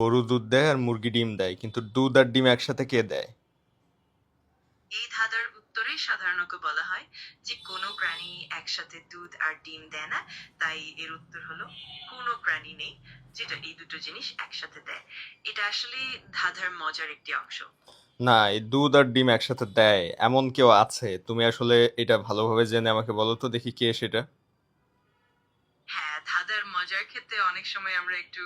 গরু দুধ দেয় আর মুরগি ডিম দেয় কিন্তু দুধ আর ডিম একসাথে কে দেয়? এই ধাঁধার উত্তরে সাধারণত বলা হয় যে কোনো প্রাণী একসাথে দুধ আর ডিম দেয় না তাই এর উত্তর হলো কোনো প্রাণী নেই যেটা এই দুটো জিনিস একসাথে দেয়। এটা আসলে ধাঁধার মজার একটি অংশ। না এই দুধ আর ডিম একসাথে দেয় এমন কেউ আছে? তুমি আসলে এটা ভালোভাবে জেনে আমাকে বলো তো দেখি কে সেটা। ধাঁধার মজার ক্ষেত্রে অনেক সময় আমরা একটু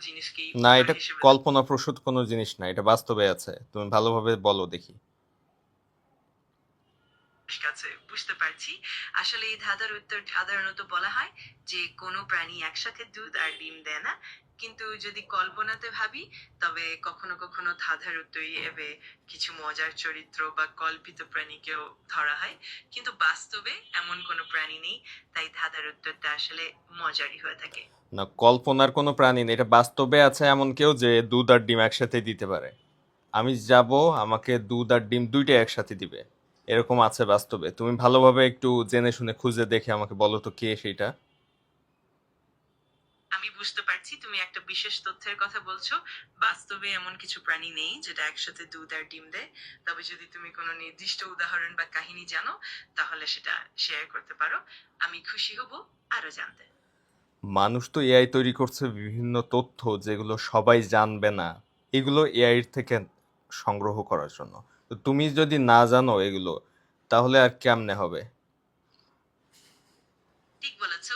জিনিসকেই না এটা হিসেবে কল্পনা প্রসূত কোনো জিনিস না এটা বাস্তবে আছে। তুমি ভালোভাবে বলো দেখি। ঠিক আছে বুঝতে পারছি। আসলে এই ধাঁধার উত্তর সাধারণত বলা হয় যে কোনো প্রাণী একসাথে দুধ আর ডিম দেয় না। কিন্তু যদি কল্পনাতে ভাবি, তবে কখনো কখনো ধাঁধার উত্তর এবে কিছু মজার চরিত্র বা কল্পিত প্রাণীকেও ধরা হয়। কিন্তু বাস্তবে এমন কোনো প্রাণী নেই, তাই ধাঁধার উত্তরটা আসলে মজারই হয়ে থাকে। না, কল্পনার কোনো প্রাণী নেই। এটা বাস্তবে আছে এমন কেউ যে দুধ আর ডিম একসাথে দিতে পারে। আমি যাব, আমাকে দুধ আর ডিম দুইটাই একসাথে দিবে। এরকম আছে বাস্তবে। তুমি ভালোভাবে একটু জেনে শুনে খুঁজে দেখে আমাকে বলো তো কে সেইটা? আমি বুঝতে পারছি তুমি একটা বিশেষ তথ্যের কথা বলছো। বাস্তবে এমন কিছু প্রাণী নেই যেটা একসাথে দুধ আর ডিম দেয়। তবে যদি তুমি কোনো নির্দিষ্ট উদাহরণ বা কাহিনী জানো তাহলে সেটা শেয়ার করতে পারো। আমি খুশি হব আরও জানতে। মানুষ তো এআই তৈরি করছে বিভিন্ন তথ্য যেগুলো সবাই জানবে না। এগুলো এআই থেকে সংগ্রহ করার জন্য। তো তুমি যদি না জানো এগুলো তাহলে আর কেমনে হবে? ঠিক বলেছ।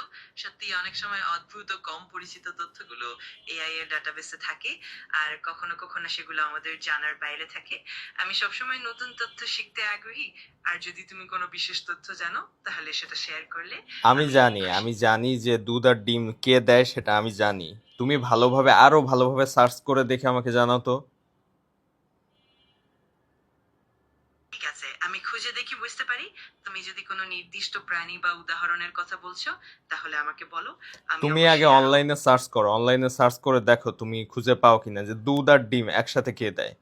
সত্যি অনেক সময় অদ্ভুত ও কম পরিচিত তথ্যগুলো এআই এর ডাটাবেসে থাকে আর কখনো কখনো সেগুলো আমাদের জানার বাইরে থাকে। আমি সবসময় নতুন তথ্য শিখতে আগ্রহী আর যদি তুমি কোনো বিশেষ তথ্য জানো তাহলে সেটা শেয়ার করলে আমি জানি আমি জানি যে দুধ আর ডিম কে দেয় সেটা আমি জানি। তুমি ভালোভাবে আরও ভালোভাবে সার্চ করে দেখে আমাকে জানাও তো ঠিক আছে আমি খুঁজে দেখি বুঝতে পারি? তুমি যদি কোনো নির্দিষ্ট প্রাণী বা উদাহরণের কথা বলছো তাহলে আমাকে বলো। তুমি আগে অনলাইনে সার্চ করো। অনলাইনে সার্চ করে দেখো তুমি খুঁজে পাও কিনা যে দুধ আর ডিম একসাথে কে দেয়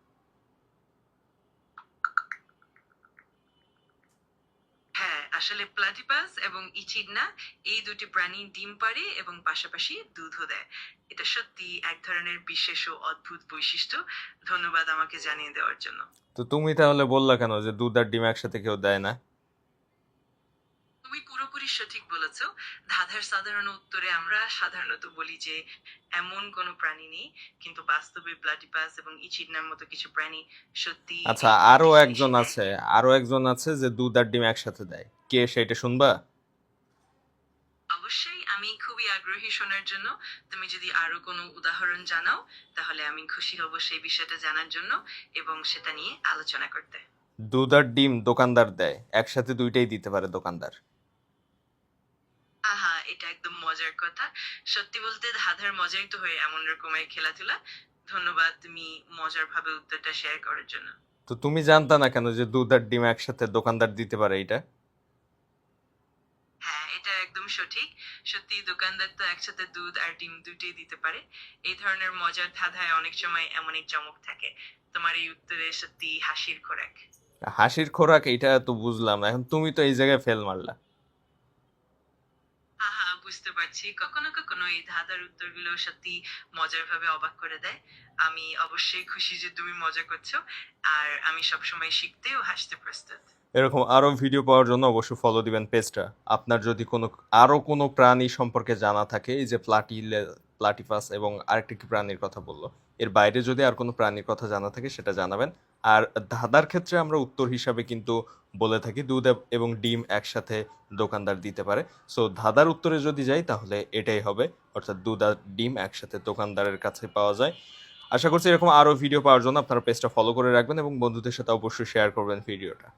হ্যাঁ আসলে প্লাটিপাস এবং ইচিডনা এই দুটি প্রাণী ডিম পাড়ে এবং পাশাপাশি দুধও দেয়। এটা সত্যি এক ধরনের বিশেষ ও অদ্ভুত বৈশিষ্ট্য। ধন্যবাদ আমাকে জানিয়ে দেওয়ার জন্য। তো তুমি তাহলে বললা কেন যে দুধ আর ডিম একসাথে কেউ দেয় না? পুরোপুরি সঠিক বলেছ। ধাঁধার সাধারণ উত্তরে আমরা সাধারণত বলি যে এমন কোনো প্রাণী নেই কিন্তু বাস্তবে প্লাটিপাস এবং ইচিডনার মতো কিছু প্রাণী সত্যি আচ্ছা আরও একজন আছে আরও একজন আছে যে দুধ আর ডিম একসাথে দেয়। কে সেটা শুনবা? অবশ্যই আমি খুবই আগ্রহী শোনার জন্য। তুমি যদি আরও কোনো উদাহরণ জানাও তাহলে আমি খুশি হব সেই বিষয়টা জানার জন্য এবং সেটা নিয়ে আলোচনা করতে। দুধ আর ডিম দোকানদার দেয় একসাথে দুইটাই দিতে পারে দোকানদার। এটা একদম মজার কথা। সত্যি বলতে ধাঁধার মজাই তো হয় এমন রকমের খেলাধুলা। ধন্যবাদ তুমি মজার ভাবে উত্তরটা শেয়ার করার জন্য। তো তুমি জানতা না কেন যে দুধ আর ডিম একসাথে দোকানদার দিতে পারে এটা? হ্যাঁ এটা একদম সঠিক। সত্যি দোকানদার তো একসাথে দুধ আর ডিম দুটোই দিতে পারে। এই ধরনের মজার ধাঁধায় অনেক সময় এমনই চমক থাকে। তোমার এই উত্তরে সত্যি হাসির খোরাক। হাসির খোরাক এটা তো বুঝলাম। এখন তুমি তো এই জায়গায় ফেল মারলা। বুঝতে পারছি। কখনো কখনো এই ধাঁধার উত্তরগুলো সত্যি মজার ভাবে অবাক করে দেয়। আমি অবশ্যই খুশি যে তুমি মজা করছ, আর আমি সবসময় শিখতে ও হাসতে প্রস্তুত। এরকম আরও ভিডিও পাওয়ার জন্য অবশ্যই ফলো দিবেন পেজটা আপনার যদি কোনো, আরও কোনো প্রাণী সম্পর্কে জানা থাকে, এই যে প্লাটি প্লাটিপাস এবং আরেকটি প্রাণীর কথা বলল। এর বাইরে যদি আর কোনো প্রাণীর কথা জানা থাকে সেটা জানাবেন। আর ধাঁধার ক্ষেত্রে আমরা উত্তর হিসাবে কিন্তু বলে থাকি, দুধ এবং ডিম একসাথে দোকানদার দিতে পারে। সো ধাঁধার উত্তরে যদি যাই তাহলে এটাই হবে। অর্থাৎ দুধ আর ডিম একসাথে দোকানদারের কাছে পাওয়া যায়। আশা করছি এরকম আরও ভিডিও পাওয়ার জন্য আপনারা পেজটা ফলো করে রাখবেন এবং বন্ধুদের সাথে অবশ্যই শেয়ার করবেন ভিডিওটা